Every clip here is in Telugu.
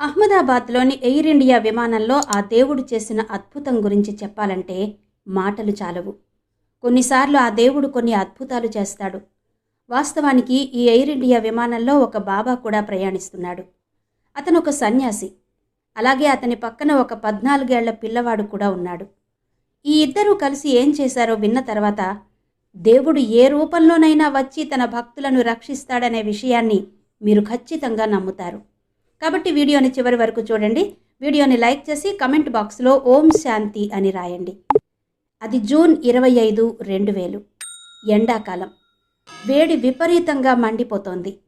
అహ్మదాబాద్లోని ఎయిర్ ఇండియా విమానంలో ఆ దేవుడు చేసిన అద్భుతం గురించి చెప్పాలంటే మాటలు చాలవు. కొన్నిసార్లు ఆ దేవుడు కొన్ని అద్భుతాలు చేస్తాడు. వాస్తవానికి ఈ ఎయిర్ ఇండియా విమానంలో ఒక బాబా కూడా ప్రయాణిస్తున్నాడు. అతను ఒక సన్యాసి. అలాగే అతని పక్కన ఒక పద్నాలుగేళ్ళ పిల్లవాడు కూడా ఉన్నాడు. ఈ ఇద్దరూ కలిసి ఏం చేశారో విన్న తర్వాత దేవుడు ఏ రూపంలోనైనా వచ్చి తన భక్తులను రక్షిస్తాడనే విషయాన్ని మీరు ఖచ్చితంగా నమ్ముతారు. కాబట్టి వీడియోని చివరి వరకు చూడండి. వీడియోని లైక్ చేసి కమెంట్ బాక్స్లో ఓం శాంతి అని రాయండి. అది జూన్ ఇరవై ఐదు రెండు వేలు. ఎండాకాలం. వేడి విపరీతంగా మండిపోతోంది.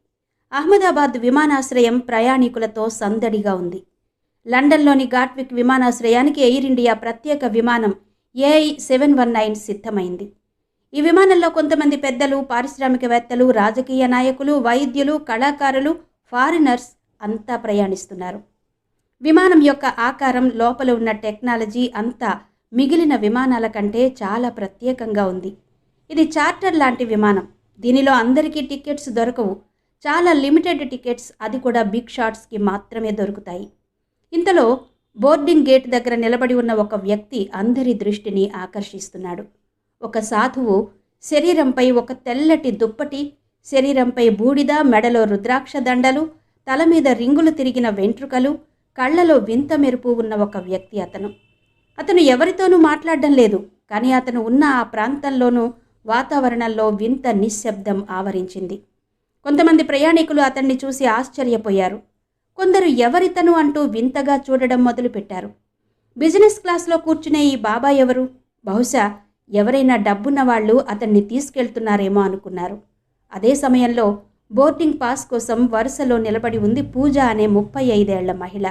అహ్మదాబాద్ విమానాశ్రయం ప్రయాణికులతో సందడిగా ఉంది. లండన్లోని గాట్విక్ విమానాశ్రయానికి ఎయిర్ ఇండియా ప్రత్యేక విమానం ఏఐ సెవెన్ వన్ నైన్ సిద్ధమైంది. ఈ విమానంలో కొంతమంది పెద్దలు పారిశ్రామికవేత్తలు రాజకీయ నాయకులు వైద్యులు కళాకారులు ఫారినర్స్ అంతా ప్రయాణిస్తున్నారు. విమానం యొక్క ఆకారం లోపల ఉన్న టెక్నాలజీ అంతా మిగిలిన విమానాల కంటే చాలా ప్రత్యేకంగా ఉంది. ఇది చార్టర్ లాంటి విమానం. దీనిలో అందరికీ టికెట్స్ దొరకవు. చాలా లిమిటెడ్ టికెట్స్ అది కూడా బిగ్ షాట్స్కి మాత్రమే దొరుకుతాయి. ఇంతలో బోర్డింగ్ గేట్ దగ్గర నిలబడి ఉన్న ఒక వ్యక్తి అందరి దృష్టిని ఆకర్షిస్తున్నాడు. ఒక సాధువు శరీరంపై ఒక తెల్లటి దుప్పటి శరీరంపై బూడిద మెడలో రుద్రాక్ష దండలు తల మీద రింగులు తిరిగిన వెంట్రుకలు కళ్ళలో వింత మెరుపు ఉన్న ఒక వ్యక్తి అతను. అతను ఎవరితోనూ మాట్లాడడం లేదు కానీ అతను ఉన్న ఆ ప్రాంతంలోనూ వాతావరణంలో వింత నిశ్శబ్దం ఆవరించింది. కొంతమంది ప్రయాణికులు అతన్ని చూసి ఆశ్చర్యపోయారు. కొందరు ఎవరితను అంటూ వింతగా చూడడం మొదలుపెట్టారు. బిజినెస్ క్లాస్లో కూర్చునే ఈ బాబా ఎవరు? బహుశా ఎవరైనా డబ్బున్న వాళ్ళు అతన్ని తీసుకెళ్తున్నారేమో అనుకున్నారు. అదే సమయంలో బోర్డింగ్ పాస్ కోసం వరుసలో నిలబడి ఉంది పూజ అనే ముప్పై ఐదేళ్ళ మహిళ.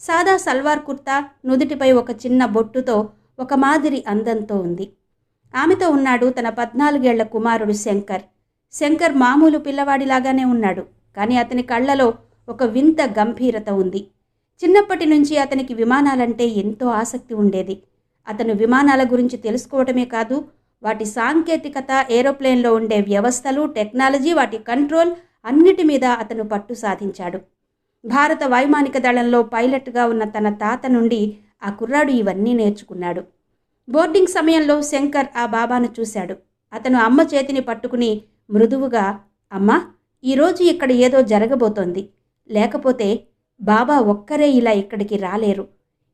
సాదా సల్వార్ కుర్తా నుదుటిపై ఒక చిన్న బొట్టుతో ఒక మాదిరి అందంతో ఉంది. ఆమెతో ఉన్నాడు తన పద్నాలుగేళ్ళ కుమారుడు శంకర్. శంకర్ మామూలు పిల్లవాడిలాగానే ఉన్నాడు కానీ అతని కళ్ళలో ఒక వింత గంభీరత ఉంది. చిన్నప్పటి నుంచి అతనికి విమానాలంటే ఎంతో ఆసక్తి ఉండేది. అతను విమానాల గురించి తెలుసుకోవటమే కాదు వాటి సాంకేతికత ఏరోప్లేన్లో ఉండే వ్యవస్థలు టెక్నాలజీ వాటి కంట్రోల్ అన్నిటి మీద అతను పట్టు సాధించాడు. భారత వైమానిక దళంలో పైలట్గా ఉన్న తన తాత నుండి ఆ కుర్రాడు ఇవన్నీ నేర్చుకున్నాడు. బోర్డింగ్ సమయంలో శంకర్ ఆ బాబాను చూశాడు. అతను అమ్మ చేతిని పట్టుకుని మృదువుగా అమ్మా ఈరోజు ఇక్కడ ఏదో జరగబోతోంది. లేకపోతే బాబా ఒక్కరే ఇలా ఇక్కడికి రాలేరు.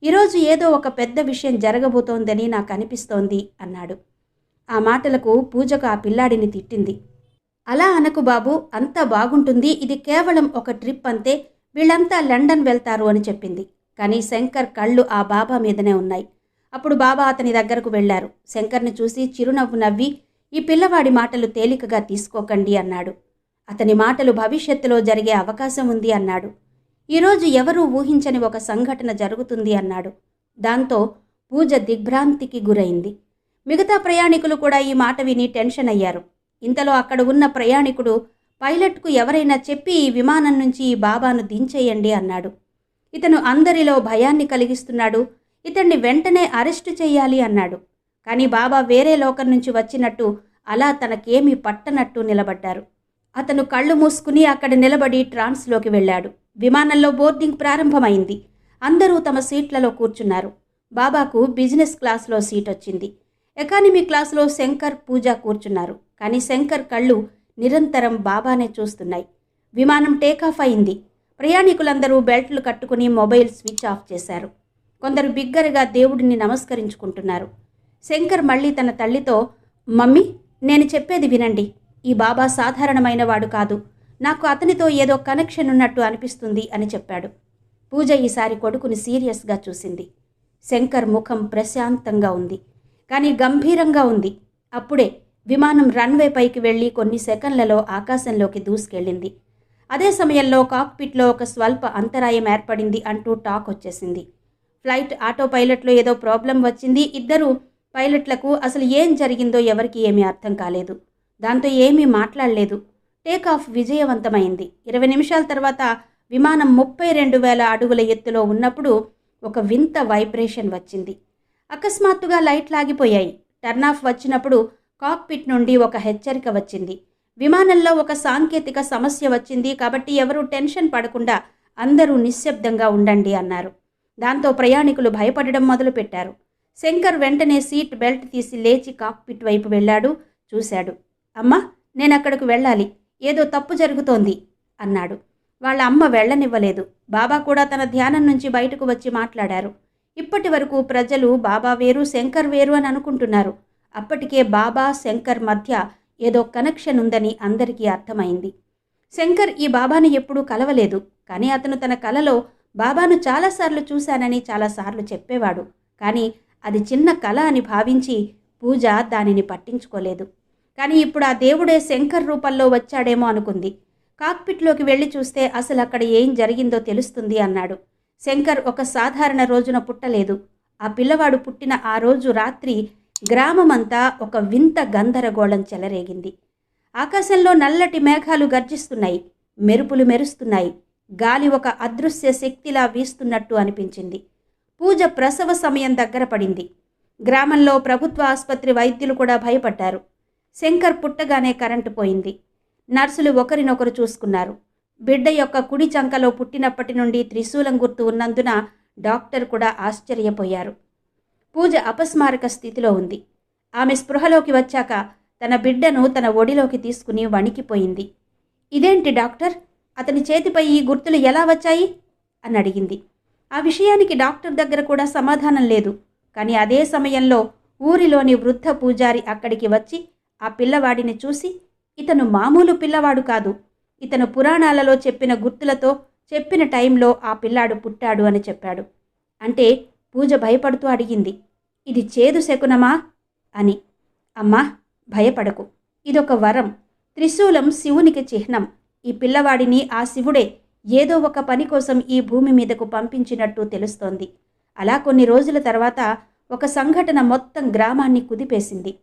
ఈరోజు ఏదో ఒక పెద్ద విషయం జరగబోతోందని నాకు అనిపిస్తోంది అన్నాడు. ఆ మాటలకు పూజకు ఆ పిల్లాడిని తిట్టింది. అలా అనకు బాబు అంతా బాగుంటుంది. ఇది కేవలం ఒక ట్రిప్ అంతే. వీళ్ళంతా లండన్ వెళ్తారు అని చెప్పింది. కానీ శంకర్ కళ్ళు ఆ బాబా మీదనే ఉన్నాయి. అప్పుడు బాబా అతని దగ్గరకు వెళ్ళారు శంకర్ని చూసి చిరునవ్వు నవ్వి ఈ పిల్లవాడి మాటలు తేలికగా తీసుకోకండి అన్నాడు. అతని మాటలు భవిష్యత్తులో జరిగే అవకాశం ఉంది అన్నాడు. ఈరోజు ఎవరూ ఊహించని ఒక సంఘటన జరుగుతుంది అన్నాడు. దాంతో పూజ దిగ్భ్రాంతికి గురైంది. మిగతా ప్రయాణికులు కూడా ఈ మాట విని టెన్షన్ అయ్యారు. ఇంతలో అక్కడ ఉన్న ప్రయాణికుడు పైలట్కు ఎవరైనా చెప్పి ఈ విమానం నుంచి ఈ బాబాను దించేయండి అన్నాడు. ఇతను అందరిలో భయాన్ని కలిగిస్తున్నాడు. ఇతన్ని వెంటనే అరెస్టు చేయాలి అన్నాడు. కానీ బాబా వేరే లోకం నుంచి వచ్చినట్టు అలా తనకేమీ పట్టనట్టు నిలబడ్డారు. అతను కళ్ళు మూసుకుని అక్కడ నిలబడి ట్రాన్స్లోకి వెళ్ళాడు. విమానంలో బోర్డింగ్ ప్రారంభమైంది. అందరూ తమ సీట్లలో కూర్చున్నారు. బాబాకు బిజినెస్ క్లాస్లో సీట్ వచ్చింది ఎకానమీ క్లాసులో శంకర్ పూజ కూర్చున్నారు. కానీ శంకర్ కళ్ళు నిరంతరం బాబానే చూస్తున్నాయి. విమానం టేకాఫ్ అయింది. ప్రయాణికులందరూ బెల్ట్లు కట్టుకుని మొబైల్ స్విచ్ ఆఫ్ చేశారు. కొందరు బిగ్గరగా దేవుడిని నమస్కరించుకుంటున్నారు. శంకర్ మళ్ళీ తన తల్లితో మమ్మీ నేను చెప్పేది వినండి. ఈ బాబా సాధారణమైన వాడు కాదు. నాకు అతనితో ఏదో కనెక్షన్ ఉన్నట్టు అనిపిస్తుంది అని చెప్పాడు. పూజ ఈసారి కొడుకుని సీరియస్గా చూసింది. శంకర్ ముఖం ప్రశాంతంగా ఉంది. కానీ గంభీరంగా ఉంది. అప్పుడే విమానం రన్వే పైకి వెళ్ళి కొన్ని సెకండ్లలో ఆకాశంలోకి దూసుకెళ్ళింది. అదే సమయంలో కాక్పిట్లో ఒక స్వల్ప అంతరాయం ఏర్పడింది అంటూ టాక్ వచ్చేసింది. ఫ్లైట్ ఆటో పైలట్లో ఏదో ప్రాబ్లం వచ్చింది. ఇద్దరు పైలట్లకు అసలు ఏం జరిగిందో ఎవరికి ఏమీ అర్థం కాలేదు. దాంతో ఏమీ మాట్లాడలేదు. టేక్ ఆఫ్ విజయవంతమైంది. ఇరవై నిమిషాల తర్వాత విమానం ముప్పై రెండు వేల అడుగుల ఎత్తులో ఉన్నప్పుడు ఒక వింత వైబ్రేషన్ వచ్చింది. అకస్మాత్తుగా లైట్ లాగిపోయాయి టర్న్ ఆఫ్ వచ్చినప్పుడు కాక్పిట్ నుండి ఒక హెచ్చరిక వచ్చింది. విమానంలో ఒక సాంకేతిక సమస్య వచ్చింది కాబట్టి ఎవరూ టెన్షన్ పడకుండా అందరూ నిశ్శబ్దంగా ఉండండి అన్నారు. దాంతో ప్రయాణికులు భయపడడం మొదలుపెట్టారు. శంకర్ వెంటనే సీట్ బెల్ట్ తీసి లేచి కాక్పిట్ వైపు వెళ్ళాడు చూశాడు. అమ్మా నేను అక్కడికి వెళ్ళాలి. ఏదో తప్పు జరుగుతోంది అన్నాడు. వాళ్ళ అమ్మ వెళ్ళనివ్వలేదు. బాబా కూడా తన ధ్యానం నుంచి బయటకు వచ్చి మాట్లాడారు. ఇప్పటి వరకు ప్రజలు బాబా వేరు శంకర్ వేరు అని అనుకుంటున్నారు. అప్పటికే బాబా శంకర్ మధ్య ఏదో కనెక్షన్ ఉందని అందరికీ అర్థమైంది. శంకర్ ఈ బాబాను ఎప్పుడూ కలవలేదు. కానీ అతను తన కలలో బాబాను చాలాసార్లు చూశానని చాలాసార్లు చెప్పేవాడు. కానీ అది చిన్న కళ అని భావించి పూజ దానిని పట్టించుకోలేదు. కానీ ఇప్పుడు ఆ దేవుడే శంకర్ రూపంలో వచ్చాడేమో అనుకుంది. కాక్పిట్లోకి వెళ్ళి చూస్తే అసలు అక్కడ ఏం జరిగిందో తెలుస్తుంది అన్నాడు. శంకర్ ఒక సాధారణ రోజున పుట్టలేదు. ఆ పిల్లవాడు పుట్టిన ఆ రోజు రాత్రి గ్రామమంతా ఒక వింత గందరగోళం చెలరేగింది. ఆకాశంలో నల్లటి మేఘాలు గర్జిస్తున్నాయి. మెరుపులు మెరుస్తున్నాయి. గాలి ఒక అదృశ్య శక్తిలా వీస్తున్నట్టు అనిపించింది. పూజ ప్రసవ సమయం దగ్గర పడింది. గ్రామంలో ప్రభుత్వ ఆసుపత్రి వైద్యులు కూడా భయపడ్డారు. శంకర్ పుట్టగానే కరెంటు పోయింది. నర్సులు ఒకరినొకరు చూసుకున్నారు. బిడ్డ యొక్క కుడి చంకలో పుట్టినప్పటి నుండి త్రిశూలం గుర్తు ఉన్నందున డాక్టర్ కూడా ఆశ్చర్యపోయారు. పూజ అపస్మారక స్థితిలో ఉంది. ఆమె స్పృహలోకి వచ్చాక తన బిడ్డను తన ఒడిలోకి తీసుకుని వణికిపోయింది. ఇదేంటి డాక్టర్? అతని చేతిపై ఈ గుర్తులు ఎలా వచ్చాయి? అని అడిగింది. ఆ విషయానికి డాక్టర్ దగ్గర కూడా సమాధానం లేదు. కానీ అదే సమయంలో ఊరిలోని వృద్ధ పూజారి అక్కడికి వచ్చి ఆ పిల్లవాడిని చూసి ఇతను మామూలు పిల్లవాడు కాదు. ఇతను పురాణాలలో చెప్పిన గుర్తులతో చెప్పిన టైంలో ఆ పిల్లాడు పుట్టాడు అని చెప్పాడు. అంటే పూజ భయపడుతూ అడిగింది. ఇది చేదు శకునమా? అని. అమ్మా భయపడకు. ఇదొక వరం. త్రిశూలం శివునికి చిహ్నం. ఈ పిల్లవాడిని ఆ శివుడే ఏదో ఒక పని కోసం ఈ భూమి మీదకు పంపించినట్టు తెలుస్తోంది. అలా కొన్ని రోజుల తర్వాత ఒక సంఘటన మొత్తం గ్రామాన్ని కుదిపేసింది.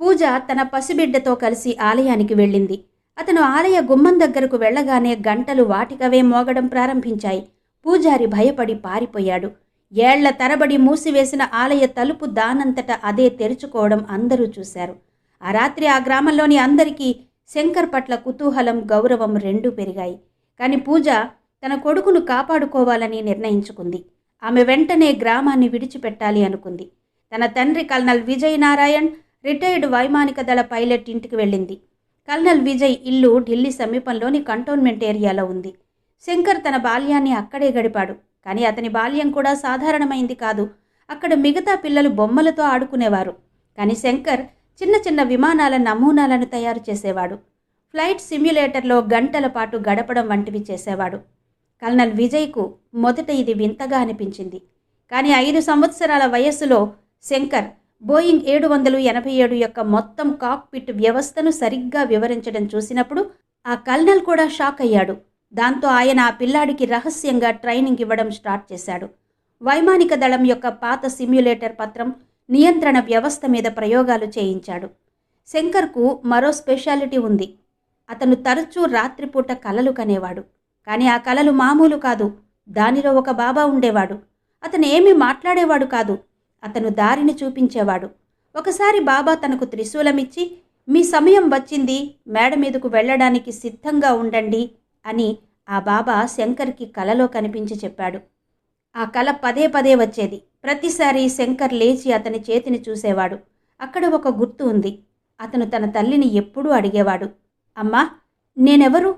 పూజ తన పసిబిడ్డతో కలిసి ఆలయానికి వెళ్ళింది. అతను ఆలయ గుమ్మం దగ్గరకు వెళ్ళగానే గంటలు వాటికవే మోగడం ప్రారంభించాయి. పూజారి భయపడి పారిపోయాడు. ఏళ్ళ తరబడి మూసివేసిన ఆలయ తలుపు దానంతట అదే తెరుచుకోవడం అందరూ చూశారు. ఆ రాత్రి ఆ గ్రామంలోని అందరికీ శంకర్ పట్ల కుతూహలం గౌరవం రెండూ పెరిగాయి. కానీ పూజ తన కొడుకును కాపాడుకోవాలని నిర్ణయించుకుంది. ఆమె వెంటనే గ్రామాన్ని విడిచిపెట్టాలి అనుకుంది. తన తండ్రి కల్నల్ విజయ్ నారాయణ్ రిటైర్డ్ వైమానిక దళ పైలట్ ఇంటికి వెళ్ళింది. కల్నల్ విజయ్ ఇల్లు ఢిల్లీ సమీపంలోని కంటోన్మెంట్ ఏరియాలో ఉంది. శంకర్ తన బాల్యాన్ని అక్కడే గడిపాడు. కానీ అతని బాల్యం కూడా సాధారణమైంది కాదు. అక్కడ మిగతా పిల్లలు బొమ్మలతో ఆడుకునేవారు. కానీ శంకర్ చిన్న చిన్న విమానాల నమూనాలను తయారు చేసేవాడు. ఫ్లైట్ సిమ్యులేటర్లో గంటల పాటు గడపడం వంటివి చేసేవాడు. కల్నల్ విజయ్కు మొదట ఇది వింతగా అనిపించింది. కానీ ఐదు సంవత్సరాల వయస్సులో శంకర్ బోయింగ్ ఏడు వందలు ఎనభై ఏడు యొక్క మొత్తం కాక్పిట్ వ్యవస్థను సరిగ్గా వివరించడం చూసినప్పుడు ఆ కల్నల్ కూడా షాక్ అయ్యాడు. దాంతో ఆయన ఆ పిల్లాడికి రహస్యంగా ట్రైనింగ్ ఇవ్వడం స్టార్ట్ చేశాడు. వైమానిక దళం యొక్క పాత సిమ్యులేటర్ పత్రం నియంత్రణ వ్యవస్థ మీద ప్రయోగాలు చేయించాడు. శంకర్కు మరో స్పెషాలిటీ ఉంది. అతను తరచూ రాత్రిపూట కలలు కనేవాడు. కానీ ఆ కలలు మామూలు కాదు. దానిలో ఒక బాబా ఉండేవాడు. అతను ఏమీ మాట్లాడేవాడు కాదు. అతను దారిని చూపించేవాడు. ఒకసారి బాబా తనకు త్రిశూలమిచ్చి మీ సమయం వచ్చింది మేడ మీదకు వెళ్ళడానికి సిద్ధంగా ఉండండి అని ఆ బాబా శంకర్కి కలలో కనిపించి చెప్పాడు. ఆ కల పదే పదే వచ్చేది. ప్రతిసారి శంకర్ లేచి అతని చేతిని చూసేవాడు. అక్కడ ఒక గుర్తు ఉంది. అతను తన తల్లిని ఎప్పుడూ అడిగేవాడు. అమ్మా నేనెవరు?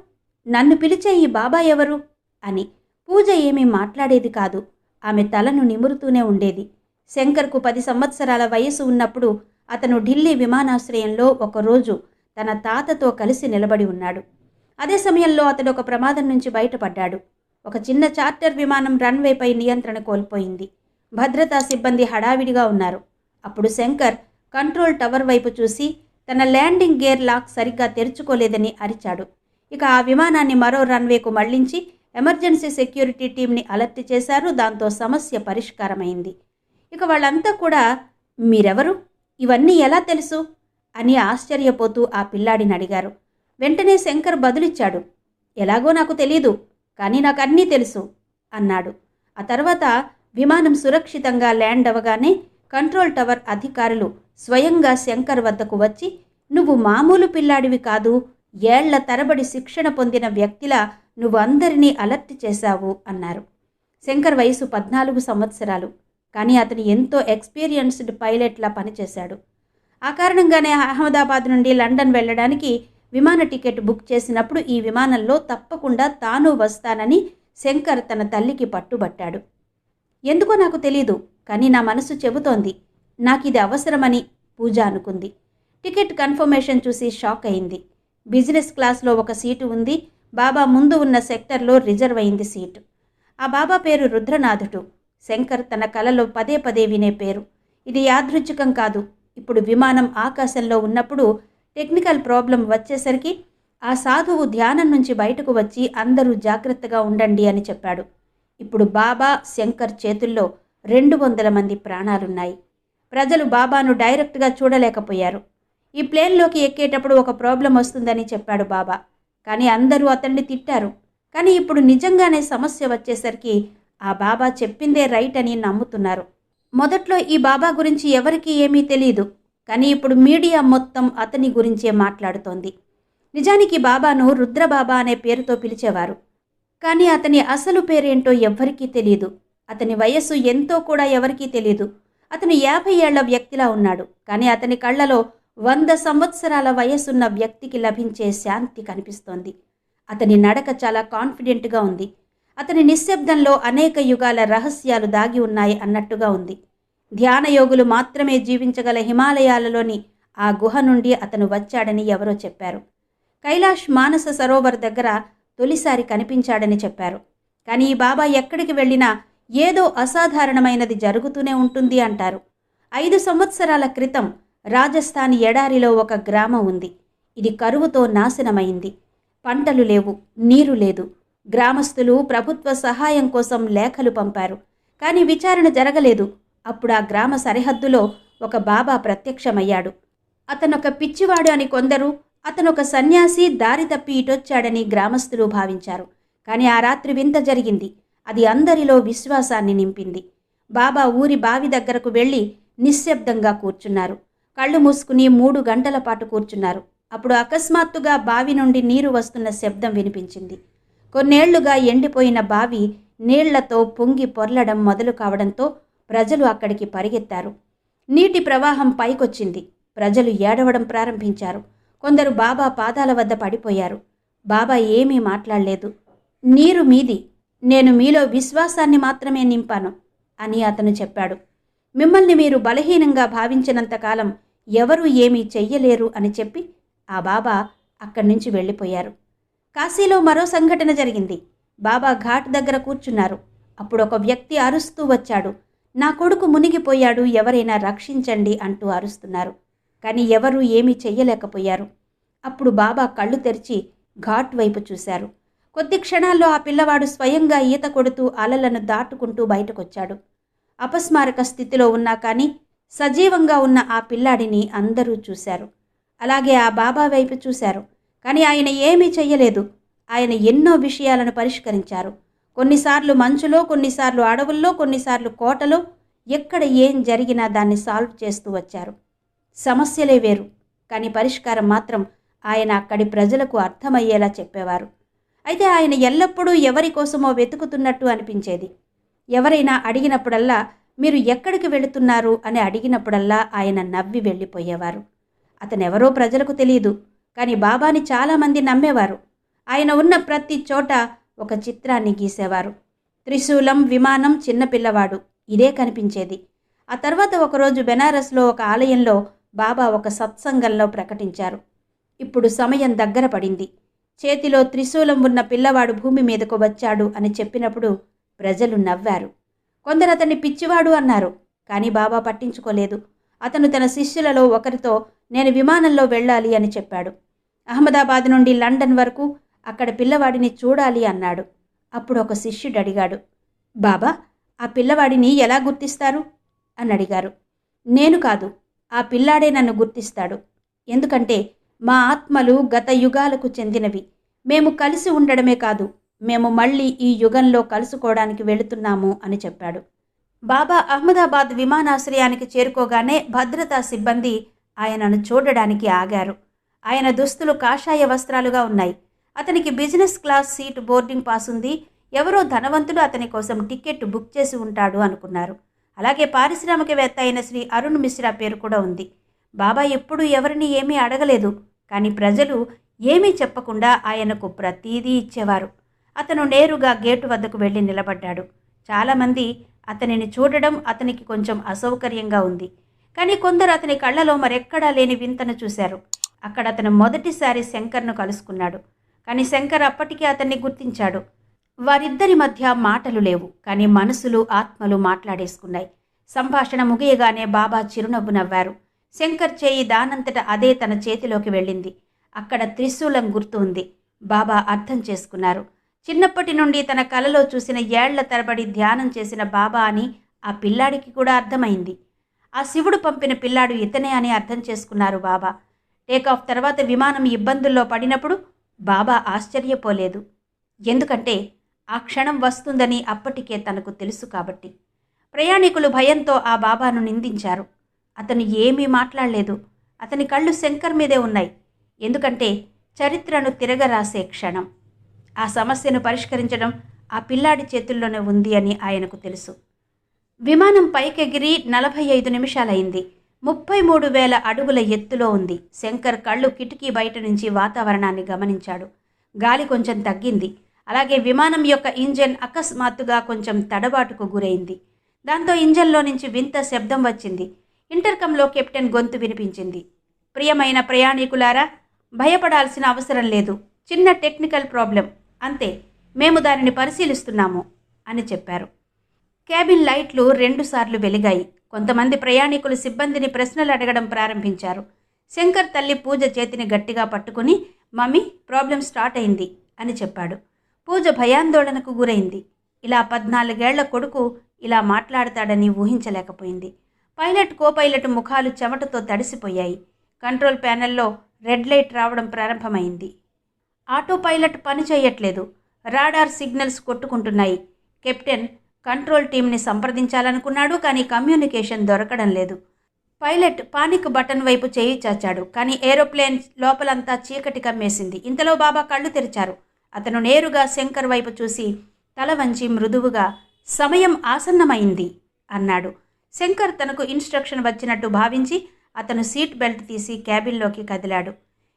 నన్ను పిలిచే ఈ బాబా ఎవరు? అని. పూజ ఏమీ మాట్లాడేది కాదు. ఆమె తలను నిమురుతూనే ఉండేది. శంకర్కు పది సంవత్సరాల వయసు ఉన్నప్పుడు అతను ఢిల్లీ విమానాశ్రయంలో ఒకరోజు తన తాతతో కలిసి నిలబడి ఉన్నాడు. అదే సమయంలో అతడు ఒక ప్రమాదం నుంచి బయటపడ్డాడు. ఒక చిన్న చార్టర్ విమానం రన్వేపై నియంత్రణ కోల్పోయింది. భద్రతా సిబ్బంది హడావిడిగా ఉన్నారు. అప్పుడు శంకర్ కంట్రోల్ టవర్ వైపు చూసి తన ల్యాండింగ్ గేర్ లాక్ సరిగ్గా తెరుచుకోలేదని అరిచాడు. ఇక ఆ విమానాన్ని మరో రన్వేకు మళ్ళించి ఎమర్జెన్సీ సెక్యూరిటీ టీంని అలర్ట్ చేశారు. దాంతో సమస్య పరిష్కారమైంది. ఇక వాళ్ళంతా కూడా మీరెవరు? ఇవన్నీ ఎలా తెలుసు? అని ఆశ్చర్యపోతూ ఆ పిల్లాడిని అడిగారు. వెంటనే శంకర్ బదులిచ్చాడు. ఎలాగో నాకు తెలీదు కానీ నాకు అన్నీ తెలుసు అన్నాడు. ఆ తర్వాత విమానం సురక్షితంగా ల్యాండ్ అవ్వగానే కంట్రోల్ టవర్ అధికారులు స్వయంగా శంకర్ వద్దకు వచ్చి నువ్వు మామూలు పిల్లాడివి కాదు ఏళ్ళ తరబడి శిక్షణ పొందిన వ్యక్తిలా నువ్వు అందరినీ అలర్ట్ చేశావు అన్నారు. శంకర్ వయసు పద్నాలుగు సంవత్సరాలు. కానీ అతను ఎంతో ఎక్స్పీరియన్స్డ్ పైలట్లా పనిచేశాడు. ఆ కారణంగానే అహ్మదాబాద్ నుండి లండన్ వెళ్ళడానికి విమాన టికెట్ బుక్ చేసినప్పుడు ఈ విమానంలో తప్పకుండా తాను వస్తానని శంకర్ తన తల్లికి పట్టుబట్టాడు. ఎందుకో నాకు తెలీదు కానీ నా మనసు చెబుతోంది నాకు ఇది అవసరమని పూజ అనుకుంది. టికెట్ కన్ఫర్మేషన్ చూసి షాక్ అయింది. బిజినెస్ క్లాస్లో ఒక సీటు ఉంది బాబా ముందు ఉన్న సెక్టర్లో రిజర్వ్ అయింది సీటు. ఆ బాబా పేరు రుద్రనాథుడు. శంకర్ తన కలలో పదే పదే వినే పేరు. ఇది యాదృచ్ఛికం కాదు. ఇప్పుడు విమానం ఆకాశంలో ఉన్నప్పుడు టెక్నికల్ ప్రాబ్లం వచ్చేసరికి ఆ సాధువు ధ్యానం నుంచి బయటకు వచ్చి అందరూ జాగ్రత్తగా ఉండండి అని చెప్పాడు. ఇప్పుడు బాబా శంకర్ చేతుల్లో రెండు వందల మంది ప్రాణాలున్నాయి. ప్రజలు బాబాను డైరెక్ట్గా చూడలేకపోయారు. ఈ ప్లేన్లోకి ఎక్కేటప్పుడు ఒక ప్రాబ్లం వస్తుందని చెప్పాడు బాబా. కానీ అందరూ అతన్ని తిట్టారు. కానీ ఇప్పుడు నిజంగానే సమస్య వచ్చేసరికి ఆ బాబా చెప్పిందే రైట్ అని నమ్ముతున్నారు. మొదట్లో ఈ బాబా గురించి ఎవరికీ ఏమీ తెలియదు కానీ ఇప్పుడు మీడియా మొత్తం అతని గురించే మాట్లాడుతోంది. నిజానికి బాబాను రుద్రబాబా అనే పేరుతో పిలిచేవారు. కానీ అతని అసలు పేరేంటో ఎవ్వరికీ తెలియదు అతని వయస్సు ఎంతో కూడా ఎవరికీ తెలియదు అతను యాభై ఏళ్ళ వ్యక్తిలా ఉన్నాడు. కానీ అతని కళ్ళలో వంద సంవత్సరాల వయసున్న వ్యక్తికి లభించే శాంతి కనిపిస్తోంది. అతని నడక చాలా కాన్ఫిడెంట్గా ఉంది. అతని నిశ్శబ్దంలో అనేక యుగాల రహస్యాలు దాగి ఉన్నాయి అన్నట్టుగా ఉంది. ధ్యానయోగులు మాత్రమే జీవించగల హిమాలయాలలోని ఆ గుహ నుండి అతను వచ్చాడని ఎవరో చెప్పారు. కైలాష్ మానస సరోవర్ దగ్గర తొలిసారి కనిపించాడని చెప్పారు. కానీ ఈ బాబా ఎక్కడికి వెళ్ళినా ఏదో అసాధారణమైనది జరుగుతూనే ఉంటుంది అంటారు. ఐదు సంవత్సరాల క్రితం రాజస్థాన్ ఎడారిలో ఒక గ్రామం ఉంది. ఇది కరువుతో నాశనమైంది. పంటలు లేవు నీరు లేదు. గ్రామస్తులు ప్రభుత్వ సహాయం కోసం లేఖలు పంపారు. కానీ విచారణ జరగలేదు. అప్పుడు ఆ గ్రామ సరిహద్దులో ఒక బాబా ప్రత్యక్షమయ్యాడు. అతనొక పిచ్చివాడు అని కొందరు అతనొక సన్యాసి దారి తప్పి ఇటొచ్చాడని గ్రామస్తులు భావించారు. కానీ ఆ రాత్రి వింత జరిగింది. అది అందరిలో విశ్వాసాన్ని నింపింది. బాబా ఊరి బావి దగ్గరకు వెళ్ళి నిశ్శబ్దంగా కూర్చున్నారు. కళ్ళు మూసుకుని మూడు గంటల పాటు కూర్చున్నారు. అప్పుడు అకస్మాత్తుగా బావి నుండి నీరు వస్తున్న శబ్దం వినిపించింది. కొన్నేళ్ళుగా ఎండిపోయిన బావి నీళ్ళతో పొంగి పొర్లడం మొదలు కావడంతో ప్రజలు అక్కడికి పరిగెత్తారు. నీటి ప్రవాహం పైకొచ్చింది. ప్రజలు ఏడవడం ప్రారంభించారు. కొందరు బాబా పాదాల వద్ద పడిపోయారు. బాబా ఏమీ మాట్లాడలేదు. నీరు మీది. నేను మీలో విశ్వాసాన్ని మాత్రమే నింపాను అని అతను చెప్పాడు. మిమ్మల్ని మీరు బలహీనంగా భావించినంతకాలం ఎవరూ ఏమీ చెయ్యలేరు అని చెప్పి ఆ బాబా అక్కడి నుంచి వెళ్ళిపోయారు. కాశీలో మరో సంఘటన జరిగింది. బాబా ఘాట్ దగ్గర కూర్చున్నారు. అప్పుడు ఒక వ్యక్తి అరుస్తూ వచ్చాడు. నా కొడుకు మునిగిపోయాడు ఎవరైనా రక్షించండి అంటూ అరుస్తున్నారు. కానీ ఎవరూ ఏమీ చెయ్యలేకపోయారు. అప్పుడు బాబా కళ్ళు తెరిచి ఘాట్ వైపు చూశారు. కొద్ది క్షణాల్లో ఆ పిల్లవాడు స్వయంగా ఈత కొడుతూ అలలను దాటుకుంటూ బయటకొచ్చాడు. అపస్మారక స్థితిలో ఉన్నా కానీ సజీవంగా ఉన్న ఆ పిల్లాడిని అందరూ చూశారు. అలాగే ఆ బాబా వైపు చూశారు. కానీ ఆయన ఏమీ చెయ్యలేదు. ఆయన ఎన్నో విషయాలను పరిష్కరించారు. కొన్నిసార్లు మంచులో కొన్నిసార్లు అడవుల్లో కొన్నిసార్లు కోటలో ఎక్కడ ఏం జరిగినా దాన్ని సాల్వ్ చేస్తూ వచ్చారు. సమస్యలే వేరు కానీ పరిష్కారం మాత్రం ఆయన అక్కడి ప్రజలకు అర్థమయ్యేలా చెప్పేవారు. అయితే ఆయన ఎల్లప్పుడూ ఎవరి కోసమో వెతుకుతున్నట్టు అనిపించేది. ఎవరైనా అడిగినప్పుడల్లా మీరు ఎక్కడికి వెళుతున్నారు? అని అడిగినప్పుడల్లా ఆయన నవ్వి వెళ్ళిపోయేవారు. అతనెవరో ప్రజలకు తెలియదు కానీ బాబాని చాలామంది నమ్మేవారు. ఆయన ఉన్న ప్రతి చోట ఒక చిత్రాన్ని గీసేవారు. త్రిశూలం విమానం చిన్నపిల్లవాడు ఇదే కనిపించేది. ఆ తర్వాత ఒకరోజు బెనారస్లో ఒక ఆలయంలో బాబా ఒక సత్సంగంలో ప్రకటించారు. ఇప్పుడు సమయం దగ్గర పడింది. చేతిలో త్రిశూలం ఉన్న పిల్లవాడు భూమి మీదకు వచ్చాడు అని చెప్పినప్పుడు ప్రజలు నవ్వారు. కొందరు అతన్ని పిచ్చివాడు అన్నారు కానీ బాబా పట్టించుకోలేదు. అతను తన శిష్యులలో ఒకరితో నేను విమానంలో వెళ్ళాలి అని చెప్పాడు. అహ్మదాబాద్ నుండి లండన్ వరకు అక్కడ పిల్లవాడిని చూడాలి అన్నాడు. అప్పుడు ఒక శిష్యుడు అడిగాడు బాబా ఆ పిల్లవాడిని ఎలా గుర్తిస్తారు? అని అడిగారు. నేను కాదు ఆ పిల్లాడే నన్ను గుర్తిస్తాడు. ఎందుకంటే మా ఆత్మలు గత యుగాలకు చెందినవి. మేము కలిసి ఉండడమే కాదు మేము మళ్ళీ ఈ యుగంలో కలుసుకోవడానికి వెళుతున్నాము అని చెప్పాడు. బాబా అహ్మదాబాద్ విమానాశ్రయానికి చేరుకోగానే భద్రతా సిబ్బంది ఆయనను చూడడానికి ఆగారు. ఆయన దుస్తులు కాషాయ వస్త్రాలుగా ఉన్నాయి. అతనికి business class seat boarding pass ఉంది ఎవరో ధనవంతుడు అతని కోసం టికెట్ బుక్ చేసి ఉంటాడు అనుకున్నారు. అలాగే పారిశ్రామికవేత్త అయిన శ్రీ అరుణ్ మిశ్రా పేరు కూడా ఉంది. బాబా ఎప్పుడూ ఎవరిని ఏమీ అడగలేదు కానీ ప్రజలు ఏమీ చెప్పకుండా ఆయనకు ప్రతీదీ ఇచ్చేవారు. అతను నేరుగా గేటు వద్దకు వెళ్ళి నిలబడ్డాడు. చాలామంది అతనిని చూడడం అతనికి కొంచెం అసౌకర్యంగా ఉంది. కానీ కొందరు అతని కళ్ళలో మరెక్కడా లేని వింతను చూశారు. అక్కడ అతను మొదటిసారి శంకర్ను కలుసుకున్నాడు. కానీ శంకర్ అప్పటికే అతన్ని గుర్తించాడు. వారిద్దరి మధ్య మాటలు లేవు కానీ మనసులు ఆత్మలు మాట్లాడేసుకున్నాయి. సంభాషణ ముగియగానే బాబా చిరునవ్వు నవ్వారు. శంకర్ చేయి దానంతట అదే తన చేతిలోకి వెళ్ళింది. అక్కడ త్రిశూలం గుర్తు ఉంది. బాబా అర్థం చేసుకున్నారు. చిన్నప్పటి నుండి తన కలలో చూసిన ఏళ్ళ తరబడి ధ్యానం చేసిన బాబా అని ఆ పిల్లాడికి కూడా అర్థమైంది. ఆ శివుడు పంపిన పిల్లాడు ఇతనే అని అర్థం చేసుకున్నారు బాబా. టేకాఫ్ తర్వాత విమానం ఇబ్బందుల్లో పడినప్పుడు బాబా ఆశ్చర్యపోలేదు. ఎందుకంటే ఆ క్షణం వస్తుందని అప్పటికే తనకు తెలుసు కాబట్టి. ప్రయాణికులు భయంతో ఆ బాబాను నిందించారు. అతను ఏమీ మాట్లాడలేదు. అతని కళ్ళు శంకర్ మీదే ఉన్నాయి. ఎందుకంటే చరిత్రను తిరగరాసే క్షణం. ఆ సమస్యను పరిష్కరించడం ఆ పిల్లాడి చేతుల్లోనే ఉంది అని ఆయనకు తెలుసు. విమానం పైకెగిరి నలభై ఐదు నిమిషాలైంది. ముప్పై మూడు వేల అడుగుల ఎత్తులో ఉంది. శంకర్ కళ్ళు కిటికీ బయట నుంచి వాతావరణాన్ని గమనించాడు. గాలి కొంచెం తగ్గింది. అలాగే విమానం యొక్క ఇంజన్ అకస్మాత్తుగా కొంచెం తడబాటుకు గురైంది. దాంతో ఇంజన్లో నుంచి వింత శబ్దం వచ్చింది. ఇంటర్కంలో కెప్టెన్ గొంతు వినిపించింది. ప్రియమైన ప్రయాణికులారా భయపడాల్సిన అవసరం లేదు. చిన్న టెక్నికల్ ప్రాబ్లం. అంతే. మేము దానిని పరిశీలిస్తున్నాము అని చెప్పారు. క్యాబిన్ లైట్లు రెండుసార్లు వెలిగాయి. కొంతమంది ప్రయాణికులు సిబ్బందిని ప్రశ్నలు అడగడం ప్రారంభించారు. శంకర్ తల్లి పూజ చేతిని గట్టిగా పట్టుకుని మమ్మీ ప్రాబ్లం స్టార్ట్ అయింది అని చెప్పాడు. పూజ భయాందోళనకు గురైంది. ఇలా పద్నాలుగేళ్ళ కొడుకు ఇలా మాట్లాడతాడని ఊహించలేకపోయింది. పైలట్ కోపైలట్ ముఖాలు చెమటతో తడిసిపోయాయి. కంట్రోల్ ప్యానెల్లో రెడ్ లైట్ రావడం ప్రారంభమైంది. ఆటో పైలట్ పని చేయట్లేదు. రాడార్ సిగ్నల్స్ కొట్టుకుంటున్నాయి. కెప్టెన్ కంట్రోల్ టీంని సంప్రదించాలనుకున్నాడు కానీ కమ్యూనికేషన్ దొరకడం లేదు. పైలట్ పానిక్ బటన్ వైపు చేయి చాచాడు కానీ ఏరోప్లేన్ లోపలంతా చీకటి కమ్మేసింది. ఇంతలో బాబా కళ్ళు తెరిచారు. అతను నేరుగా శంకర్ వైపు చూసి తల వంచి మృదువుగా సమయం ఆసన్నమైంది అన్నాడు. శంకర్ తనకు ఇన్స్ట్రక్షన్ వచ్చినట్టు భావించి అతను సీట్ బెల్ట్ తీసి క్యాబిన్లోకి కదిలాడు.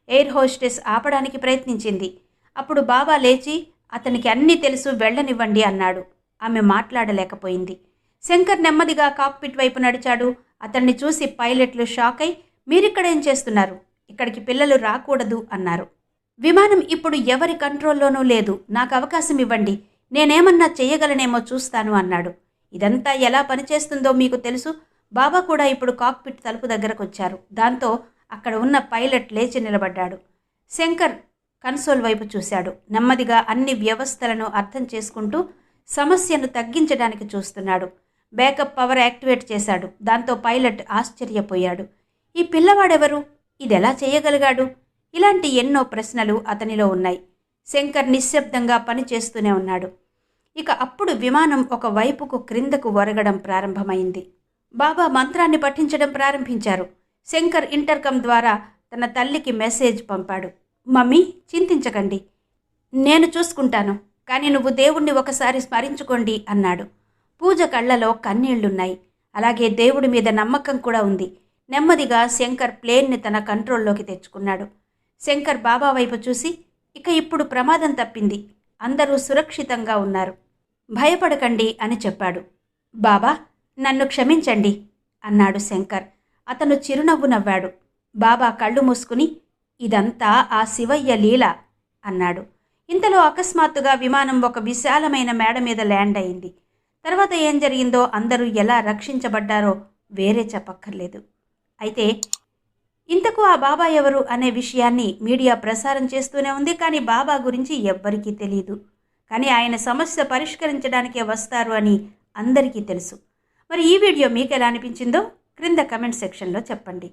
ఎయిర్ హోస్టెస్ ఆపడానికి ప్రయత్నించింది. అప్పుడు బాబా లేచి అతనికి అన్నీ తెలుసు వెళ్ళనివ్వండి అన్నాడు. ఆమె మాట్లాడలేకపోయింది. శంకర్ నెమ్మదిగా కాక్పిట్ వైపు నడిచాడు. అతన్ని చూసి పైలట్లు షాక్ అయి మీరిక్కడేం చేస్తున్నారు? ఇక్కడికి పిల్లలు రాకూడదు అన్నారు. విమానం ఇప్పుడు ఎవరి కంట్రోల్లోనూ లేదు. నాకు అవకాశం ఇవ్వండి. నేనేమన్నా చేయగలనేమో చూస్తాను అన్నాడు. ఇదంతా ఎలా పనిచేస్తుందో మీకు తెలుసు. బాబా కూడా ఇప్పుడు కాక్పిట్ తలుపు దగ్గరకు వచ్చారు దాంతో అక్కడ ఉన్న పైలట్ లేచి నిలబడ్డాడు. శంకర్ కన్సోల్ వైపు చూశాడు. నెమ్మదిగా అన్ని వ్యవస్థలను అర్థం చేసుకుంటూ సమస్యను తగ్గించడానికి చూస్తున్నాడు. బ్యాకప్ పవర్ యాక్టివేట్ చేశాడు. దాంతో పైలట్ ఆశ్చర్యపోయాడు. ఈ పిల్లవాడెవరు? ఇదెలా చేయగలిగాడు? ఇలాంటి ఎన్నో ప్రశ్నలు అతనిలో ఉన్నాయి. శంకర్ నిశ్శబ్దంగా పని చేస్తూనే ఉన్నాడు. ఇక అప్పుడు విమానం ఒక వైపుకు క్రిందకు ఒరగడం ప్రారంభమైంది. బాబా మంత్రాన్ని పఠించడం ప్రారంభించారు. శంకర్ ఇంటర్కమ్ ద్వారా తన తల్లికి మెసేజ్ పంపాడు. మమ్మీ చింతించకండి. నేను చూసుకుంటాను. కానీ నువ్వు దేవుణ్ణి ఒకసారి స్మరించుకోండి అన్నాడు. పూజ కళ్ళలో కన్నీళ్ళున్నాయి. అలాగే దేవుడి మీద నమ్మకం కూడా ఉంది. నెమ్మదిగా శంకర్ ప్లేన్ని తన కంట్రోల్లోకి తెచ్చుకున్నాడు. శంకర్ బాబా వైపు చూసి ఇక ఇప్పుడు ప్రమాదం తప్పింది. అందరూ సురక్షితంగా ఉన్నారు. భయపడకండి అని చెప్పాడు. బాబా నన్ను క్షమించండి అన్నాడు శంకర్. అతను చిరునవ్వు నవ్వాడు. బాబా కళ్ళు మూసుకుని ఇదంతా ఆ శివయ్య లీల అన్నాడు. ఇంతలో అకస్మాత్తుగా విమానం ఒక విశాలమైన మేడ మీద ల్యాండ్ అయింది. తర్వాత ఏం జరిగిందో అందరూ ఎలా రక్షించబడ్డారో వేరే చెప్పక్కర్లేదు. అయితే ఇంతకు ఆ బాబా ఎవరు అనే విషయాన్ని మీడియా ప్రసారం చేస్తూనే ఉంది కానీ బాబా గురించి ఎవ్వరికీ తెలియదు కానీ ఆయన సమస్య పరిష్కరించడానికే వస్తారు అని అందరికీ తెలుసు. మరి ఈ వీడియో మీకు ఎలా అనిపించిందో క్రింద కమెంట్ సెక్షన్లో చెప్పండి.